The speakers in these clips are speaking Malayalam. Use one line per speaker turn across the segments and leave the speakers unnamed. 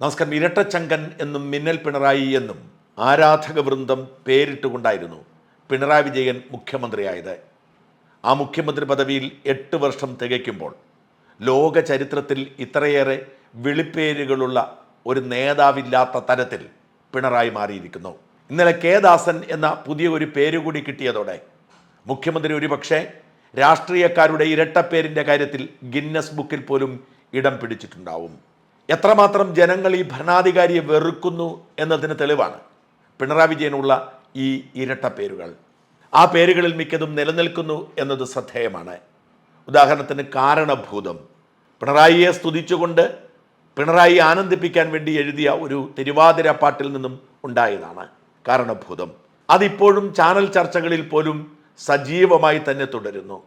നമസ്കാരം. ഇരട്ടച്ചങ്കൻ എന്നും മിന്നൽ പിണറായി എന്നും ആരാധക വൃന്ദം പേരിട്ടുകൊണ്ടായിരുന്നു പിണറായി വിജയൻ മുഖ്യമന്ത്രിയായത്. ആ മുഖ്യമന്ത്രി പദവിയിൽ എട്ട് വർഷം തികയ്ക്കുമ്പോൾ ലോക ചരിത്രത്തിൽ ഇത്രയേറെ വിളിപ്പേരുകളുള്ള ഒരു നേതാവില്ലാത്ത തരത്തിൽ പിണറായി മാറിയിരിക്കുന്നു. ഇന്നലെ കെ ദാസൻ എന്ന പുതിയ ഒരു പേര് കൂടി കിട്ടിയതോടെ മുഖ്യമന്ത്രി ഒരുപക്ഷെ രാഷ്ട്രീയക്കാരുടെ ഇരട്ടപ്പേരിന്റെ കാര്യത്തിൽ ഗിന്നസ് ബുക്കിൽ പോലും ഇടം പിടിച്ചിട്ടുണ്ടാവും. എത്രമാത്രം ജനങ്ങൾ ഈ ഭരണാധികാരിയെ വെറുക്കുന്നു എന്നതിന് തെളിവാണ് പിണറായി വിജയനുള്ള ഈ ഇരട്ട പേരുകൾ. ആ പേരുകളിൽ മിക്കതും നിലനിൽക്കുന്നു എന്നത് ശ്രദ്ധേയമാണ്. ഉദാഹരണത്തിന് കാരണഭൂതം. പിണറായിയെ സ്തുതിച്ചുകൊണ്ട് പിണറായി ആനന്ദിപ്പിക്കാൻ വേണ്ടി എഴുതിയ ഒരു തിരുവാതിര പാട്ടിൽ നിന്നും ഉണ്ടായതാണ് കാരണഭൂതം. അതിപ്പോഴും ചാനൽ ചർച്ചകളിൽ പോലും സജീവമായി തന്നെ തുടരുന്നു.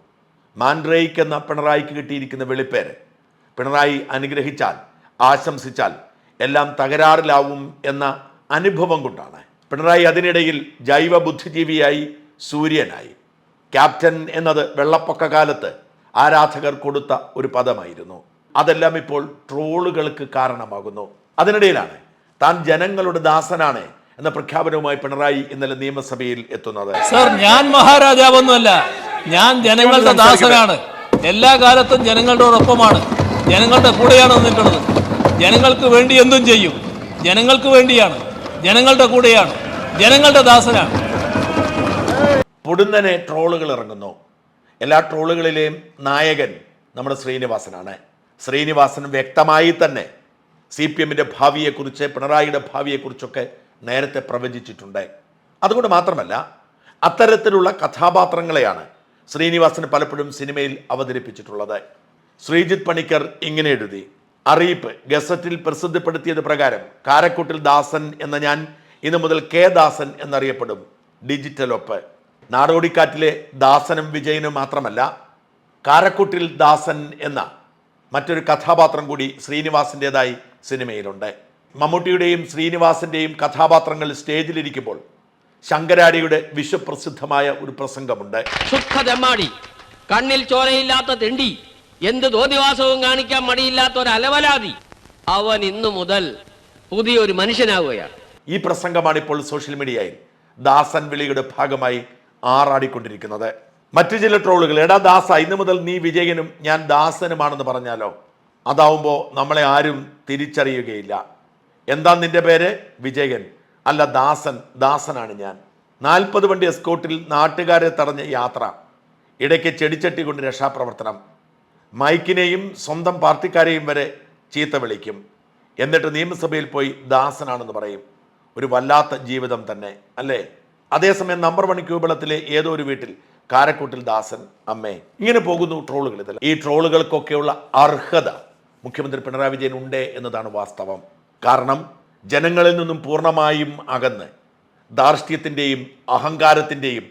മാൻഡ്രേയ്ക്ക് എന്ന പിണറായിക്ക് കിട്ടിയിരിക്കുന്ന വെളിപ്പേര്. പിണറായി അനുഗ്രഹിച്ചാൽ ആശംസിച്ചാൽ എല്ലാം തകരാറിലാവും എന്ന അനുഭവം കൊണ്ടാണ്. പിണറായി അതിനിടയിൽ ജൈവ ബുദ്ധിജീവിയായി സൂര്യനായി. ക്യാപ്റ്റൻ എന്നത് വെള്ളപ്പൊക്ക കാലത്ത് ആരാധകർ കൊടുത്ത ഒരു പദമായിരുന്നു. അതെല്ലാം ഇപ്പോൾ ട്രോളുകൾക്ക് കാരണമാകുന്നു. അതിനിടയിലാണ് താൻ ജനങ്ങളുടെ ദാസനാണ് എന്ന പ്രഖ്യാപനവുമായി പിണറായി ഇന്നലെ നിയമസഭയിൽ എത്തുന്നത്.
സർ ഞാൻ മഹാരാജാവൊന്നുമല്ല. ഞാൻ ജനങ്ങളുടെ ദാസനാണ്. എല്ലാ കാലത്തും ജനങ്ങളുടെ ഒപ്പമാണ് ജനങ്ങളുടെ കൂടെയാണ് നിൽക്കുന്നത് ജനങ്ങൾക്ക് വേണ്ടി എന്തും ചെയ്യും. ജനങ്ങൾക്ക് വേണ്ടിയാണ്. ജനങ്ങളുടെ കൂടെയാണ്. ജനങ്ങളുടെ ദാസനാണ്.
പൊടുന്നനെ ട്രോളുകൾ ഇറങ്ങുന്നു. എല്ലാ ട്രോളുകളിലെയും നായകൻ നമ്മുടെ ശ്രീനിവാസനാണ്. ശ്രീനിവാസൻ വ്യക്തമായി തന്നെ സി പി എമ്മിന്റെ ഭാവിയെക്കുറിച്ച് പിണറായിയുടെ ഭാവിയെക്കുറിച്ചൊക്കെ നേരത്തെ പ്രവചിച്ചിട്ടുണ്ട്. അതുകൊണ്ട് മാത്രമല്ല അത്തരത്തിലുള്ള കഥാപാത്രങ്ങളെയാണ് ശ്രീനിവാസൻ പലപ്പോഴും സിനിമയിൽ അവതരിപ്പിച്ചിട്ടുള്ളത്. ശ്രീജിത് പണിക്കർ ഇങ്ങനെ എഴുതി അറിയിപ്പ് ഗസറ്റിൽ പ്രസിദ്ധപ്പെടുത്തിയത് പ്രകാരം കാരക്കൂട്ടിൽ ദാസൻ എന്ന ഞാൻ ഇന്നു മുതൽ കെ ദാസൻ എന്നറിയപ്പെടും. ഡിജിറ്റൽ ഒപ്പ്. നാടോടിക്കാറ്റിലെ ദാസനും വിജയനും മാത്രമല്ല കാരക്കൂട്ടിൽ ദാസൻ എന്ന മറ്റൊരു കഥാപാത്രം കൂടി ശ്രീനിവാസിന്റെതായി സിനിമയിലുണ്ട്. മമ്മൂട്ടിയുടെയും ശ്രീനിവാസിന്റെയും കഥാപാത്രങ്ങൾ സ്റ്റേജിലിരിക്കുമ്പോൾ ശങ്കരാടിയുടെ വിശ്വപ്രസിദ്ധമായ ഒരു പ്രസംഗമുണ്ട്.
കണ്ണിൽ ചോരയില്ലാത്ത തെണ്ടി. എന്ത് ദോതിവാസവും കാണിക്കാൻ മടിയില്ലാത്ത ഒരു അലവലാതി അവൻ ഇന്നു മുതൽ പുതിയൊരു മനുഷ്യനാവുകയാണ്.
ഈ പ്രസംഗമാണ് ഇപ്പോൾ സോഷ്യൽ മീഡിയയിൽ ദാസൻ വിളിയുടെ ഭാഗമായി ആറാടിക്കൊണ്ടിരിക്കുന്നത്. മറ്റു ചില ട്രോളുകൾ എടാ ദാസ ഇന്നു മുതൽ നീ വിജയനും ഞാൻ ദാസനുമാണെന്ന് പറഞ്ഞാലോ? അതാവുമ്പോൾ നമ്മളെ ആരും തിരിച്ചറിയുകയില്ല. എന്താ നിന്റെ പേര്? വിജയൻ. അല്ല ദാസൻ ദാസനാണ് ഞാൻ. നാൽപ്പത് വണ്ടി എസ്കോട്ടിൽ നാട്ടുകാരെ തടഞ്ഞ യാത്ര. ഇടയ്ക്ക് ചെടിച്ചട്ടി കൊണ്ട് രക്ഷാപ്രവർത്തനം. മൈക്കിനെയും സ്വന്തം പാർട്ടിക്കാരെയും വരെ ചീത്ത വിളിക്കും. എന്നിട്ട് നിയമസഭയിൽ പോയി ദാസനാണെന്ന് പറയും. ഒരു വല്ലാത്ത ജീവിതം തന്നെ അല്ലേ? അതേസമയം നമ്പർ വൺ ക്യൂബളത്തിലെ ഏതോ ഒരു വീട്ടിൽ കാരക്കൂട്ടിൽ ദാസൻ അമ്മേ. ഇങ്ങനെ പോകുന്നു ട്രോളുകൾ ഇതിൽ ഈ ട്രോളുകൾക്കൊക്കെയുള്ള അർഹത മുഖ്യമന്ത്രി പിണറായി വിജയൻ ഉണ്ട് എന്നതാണ് വാസ്തവം. കാരണം ജനങ്ങളിൽ നിന്നും പൂർണമായും അകന്ന് ധാർഷ്ട്യത്തിന്റെയും അഹങ്കാരത്തിന്റെയും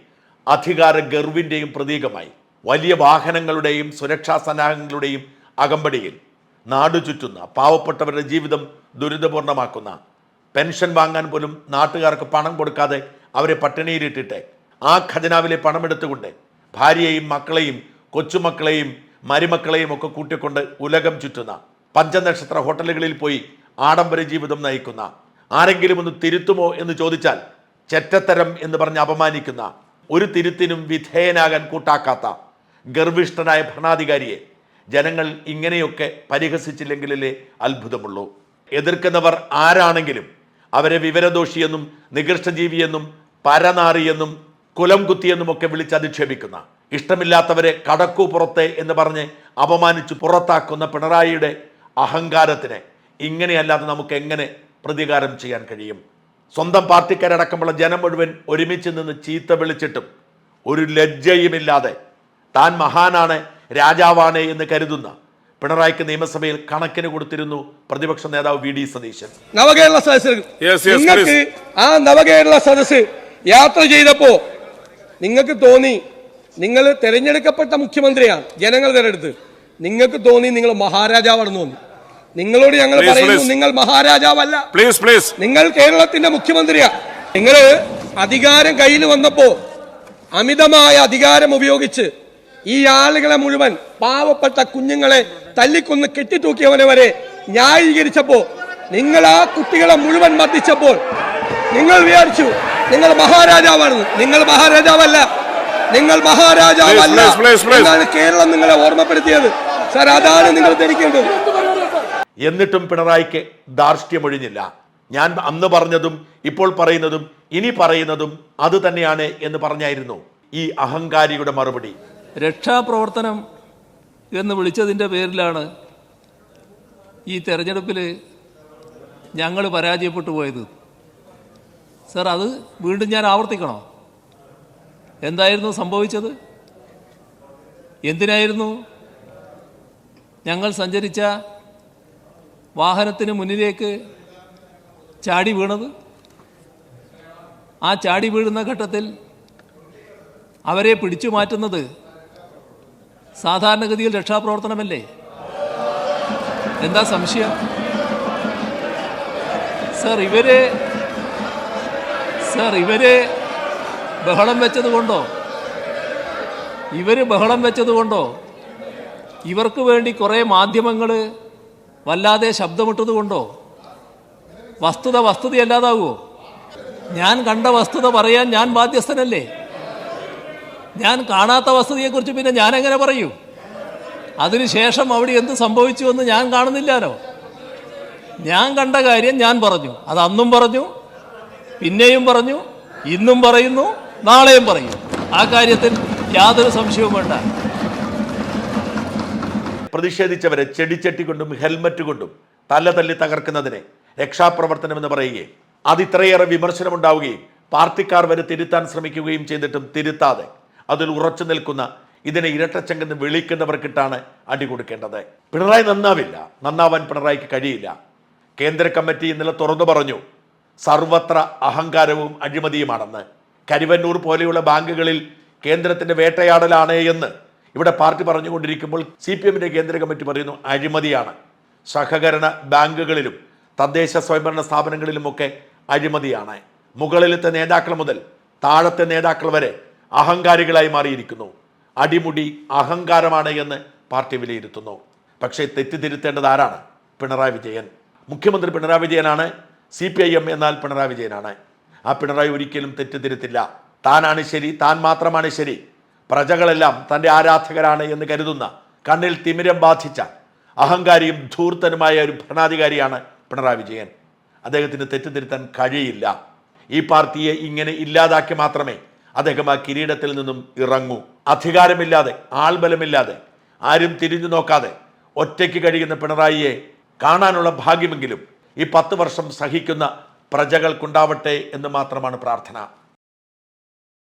അധികാര ഗർവിന്റെയും പ്രതീകമായി വലിയ വാഹനങ്ങളുടെയും സുരക്ഷാ സന്നാഹങ്ങളുടെയും അകമ്പടിയിൽ നാടു ചുറ്റുന്ന പാവപ്പെട്ടവരുടെ ജീവിതം ദുരിതപൂർണമാക്കുന്ന പെൻഷൻ വാങ്ങാൻ പോലും നാട്ടുകാർക്ക് പണം കൊടുക്കാതെ അവരെ പട്ടിണിയിലിട്ടിട്ട് ആ ഖജനാവിലെ പണമെടുത്തുകൊണ്ട് ഭാര്യയെയും മക്കളെയും കൊച്ചുമക്കളെയും മരുമക്കളെയും ഒക്കെ കൂട്ടിക്കൊണ്ട് ഉലകം ചുറ്റുന്ന പഞ്ചനക്ഷത്ര ഹോട്ടലുകളിൽ പോയി ആഡംബര ജീവിതം നയിക്കുന്ന ആരെങ്കിലും ഒന്ന് തിരുത്തുമോ എന്ന് ചോദിച്ചാൽ ചെറ്റത്തരം എന്ന് പറഞ്ഞ് അപമാനിക്കുന്ന ഒരു തിരുത്തിനും വിധേയനാകാൻ കൂട്ടാക്കാത്ത ഗർഭിഷ്ഠനായ ഭരണാധികാരിയെ ജനങ്ങൾ ഇങ്ങനെയൊക്കെ പരിഹസിച്ചില്ലെങ്കിലല്ലേ അത്ഭുതമുള്ളൂ. എതിർക്കുന്നവർ ആരാണെങ്കിലും അവരെ വിവരദോഷിയെന്നും നികൃഷ്ടജീവിയെന്നും പരനാറിയെന്നും കുലം കുത്തിയെന്നും ഒക്കെ വിളിച്ച് അധിക്ഷേപിക്കുന്ന ഇഷ്ടമില്ലാത്തവരെ കടക്കു പുറത്തെ എന്ന് പറഞ്ഞ് അപമാനിച്ച് പുറത്താക്കുന്ന പിണറായിയുടെ അഹങ്കാരത്തിന് ഇങ്ങനെയല്ലാതെ നമുക്ക് എങ്ങനെ പ്രതികാരം ചെയ്യാൻ കഴിയും? സ്വന്തം പാർട്ടിക്കാരടക്കമുള്ള ജനം മുഴുവൻ ഒരുമിച്ച് നിന്ന് ചീത്ത വിളിച്ചിട്ടും ഒരു ലജ്ജയുമില്ലാതെ താൻ മഹാനാണ് രാജാവാണ് എന്ന് കരുതുന്ന പിണറായിക്ക് നിയമസഭയിൽ കണക്കിന് കൊടുത്തിരുന്നു പ്രതിപക്ഷ നേതാവ് വി ഡി സതീശൻ.
നവകേരള സദസ് നിങ്ങൾക്ക് ആ നവകേരള സദസ് യാത്ര ചെയ്തപ്പോ നിങ്ങൾക്ക് തോന്നി നിങ്ങൾ തിരഞ്ഞെടുക്കപ്പെട്ട മുഖ്യമന്ത്രിയാണ് ജനങ്ങൾ തെരഞ്ഞെടുത്ത് നിങ്ങൾക്ക് തോന്നി നിങ്ങൾ മഹാരാജാവാണെന്ന് തോന്നി. നിങ്ങളോട് ഞങ്ങൾ പറയുന്നു നിങ്ങൾ മഹാരാജാവല്ല.
പ്ലീസ് പ്ലീസ്
നിങ്ങൾ കേരളത്തിന്റെ മുഖ്യമന്ത്രിയാ. നിങ്ങൾ അധികാരം കയ്യിൽ വന്നപ്പോ അമിതമായ അധികാരം ഉപയോഗിച്ച് ഈ ആളുകളെ മുഴുവൻ പാവപ്പെട്ട കുഞ്ഞുങ്ങളെ തല്ലിക്കൊന്ന് കെട്ടിത്തൂക്കിയവനെ വരെ ന്യായീകരിച്ചപ്പോ നിങ്ങൾ ആ കുട്ടികളെ മുഴുവൻ മർദ്ദിച്ചപ്പോൾ നിങ്ങൾ വിചാരിച്ചു നിങ്ങൾ മഹാരാജാവാണെന്ന്. നിങ്ങൾ മഹാരാജാവല്ല. നിങ്ങൾ മഹാരാജാവല്ല. എന്നാണ് കേരളം നിങ്ങളെ ഓർമ്മപ്പെടുത്തിയത്. സർ അതാണ് നിങ്ങൾ ധരിക്കേണ്ടത്.
എന്നിട്ടും പിണറായിക്ക് ധാർഷ്ട്യമൊഴിഞ്ഞില്ല. ഞാൻ അന്ന് പറഞ്ഞതും ഇപ്പോൾ പറയുന്നതും ഇനി പറയുന്നതും അത് തന്നെയാണ് എന്ന് പറഞ്ഞായിരുന്നു ഈ അഹങ്കാരിയുടെ മറുപടി.
രക്ഷാപ്രവർത്തനം എന്ന് വിളിച്ചതിന്റെ പേരിലാണ് ഈ തെരഞ്ഞെടുപ്പിൽ ഞങ്ങൾ പരാജയപ്പെട്ടു പോയത്. സർ അത് വീണ്ടും ഞാൻ ആവർത്തിക്കണോ? എന്തായിരുന്നു സംഭവിച്ചത്? എന്തിനായിരുന്നു ഞങ്ങൾ സഞ്ചരിച്ച വാഹനത്തിന് മുന്നിലേക്ക് ചാടി വീണത്? ആ ചാടി വീഴുന്ന ഘട്ടത്തിൽ അവരെ പിടിച്ചു മാറ്റുന്നത് സാധാരണഗതിയിൽ രക്ഷാപ്രവർത്തനമല്ലേ? എന്താ സംശയം? സർ ഇവർ സർ ഇവർ ബഹളം വെച്ചത് കൊണ്ടോ? ഇവർ ബഹളം വെച്ചത് കൊണ്ടോ? ഇവർക്ക് വേണ്ടി കുറേ മാധ്യമങ്ങൾ വല്ലാതെ ശബ്ദമിട്ടത് കൊണ്ടോ? വസ്തുത വസ്തുതയല്ലാതാവുമോ ഞാൻ കണ്ട വസ്തുത പറയാൻ ഞാൻ ബാധ്യസ്ഥനല്ലേ? ഞാൻ കാണാത്ത വസ്തുതയെക്കുറിച്ച് പിന്നെ ഞാൻ എങ്ങനെ പറയൂ അതിനുശേഷം അവിടെ എന്ത് സംഭവിച്ചു എന്ന് ഞാൻ കാണുന്നില്ലാലോ? ഞാൻ കണ്ട കാര്യം ഞാൻ പറഞ്ഞു. അത് അന്നും പറഞ്ഞു പിന്നെയും പറഞ്ഞു ഇന്നും പറയുന്നു നാളെയും പറയും. ആ കാര്യത്തിൽ യാതൊരു സംശയവും വേണ്ട.
പ്രതിഷേധിച്ചവരെ ചെടിച്ചട്ടി കൊണ്ടും ഹെൽമറ്റ് കൊണ്ടും തല്ല തല്ലി തകർക്കുന്നതിനെ രക്ഷാപ്രവർത്തനം എന്ന് പറയുകയും അതിത്രയേറെ വിമർശനമുണ്ടാവുകയും പാർട്ടിക്കാർ വരെ തിരുത്താൻ ശ്രമിക്കുകയും ചെയ്തിട്ടും തിരുത്താതെ അതിൽ ഉറച്ചു നിൽക്കുന്ന ഇതിനെ ഇരട്ടച്ചങ്കെന്ന് വിളിക്കുന്നവർക്കിട്ടാണ് അടി കൊടുക്കേണ്ടത്. പിണറായി നന്നാവില്ല. നന്നാവാൻ പിണറായിക്ക് കഴിയില്ല. കേന്ദ്ര കമ്മിറ്റി ഇന്നലെ തുറന്നു പറഞ്ഞു സർവത്ര അഹങ്കാരവും അഴിമതിയുമാണെന്ന്. കരുവന്നൂർ പോലെയുള്ള ബാങ്കുകളിൽ കേന്ദ്രത്തിന്റെ വേട്ടയാടലാണ് എന്ന് ഇവിടെ പാർട്ടി പറഞ്ഞുകൊണ്ടിരിക്കുമ്പോൾ സി പി എമ്മിന്റെ കേന്ദ്ര കമ്മിറ്റി പറയുന്നു അഴിമതിയാണ്. സഹകരണ ബാങ്കുകളിലും തദ്ദേശ സ്വയംഭരണ സ്ഥാപനങ്ങളിലുമൊക്കെ അഴിമതിയാണ്. മുകളിലത്തെ നേതാക്കൾ മുതൽ താഴത്തെ നേതാക്കൾ വരെ അഹങ്കാരികളായി മാറിയിരിക്കുന്നു. അടിമുടി അഹങ്കാരമാണ് എന്ന് പാർട്ടി വിലയിരുത്തുന്നു. പക്ഷേ തെറ്റിദ്ധരുത്തേണ്ടത് ആരാണ്? പിണറായി വിജയൻ. മുഖ്യമന്ത്രി പിണറായി വിജയനാണ്. സി പി ഐ എം എന്നാൽ പിണറായി വിജയനാണ്. ആ പിണറായി ഒരിക്കലും തെറ്റിദ്ധരുത്തില്ല താനാണ് ശരി താൻ മാത്രമാണ് ശരി. പ്രജകളെല്ലാം തന്റെ ആരാധകരാണ് എന്ന് കരുതുന്ന കണ്ണിൽ തിമിരം ബാധിച്ച അഹങ്കാരിയും ധൂർത്തനുമായ ഒരു ഭരണാധികാരിയാണ് പിണറായി വിജയൻ. അദ്ദേഹത്തിന് തെറ്റിദ്ധരുത്താൻ കഴിയില്ല. ഈ പാർട്ടിയെ ഇങ്ങനെ ഇല്ലാതാക്കി മാത്രമേ അദ്ദേഹം ആ കിരീടത്തിൽ നിന്നും ഇറങ്ങൂ. അധികാരമില്ലാതെ ആൾബലമില്ലാതെ ആരും തിരിഞ്ഞു നോക്കാതെ ഒറ്റയ്ക്ക് കഴിയുന്ന പിണറായിയെ കാണാനുള്ള ഭാഗ്യമെങ്കിലും ഈ പത്ത് വർഷം സഹിക്കുന്ന പ്രജകൾക്കുണ്ടാവട്ടെ എന്ന് മാത്രമാണ് പ്രാർത്ഥന.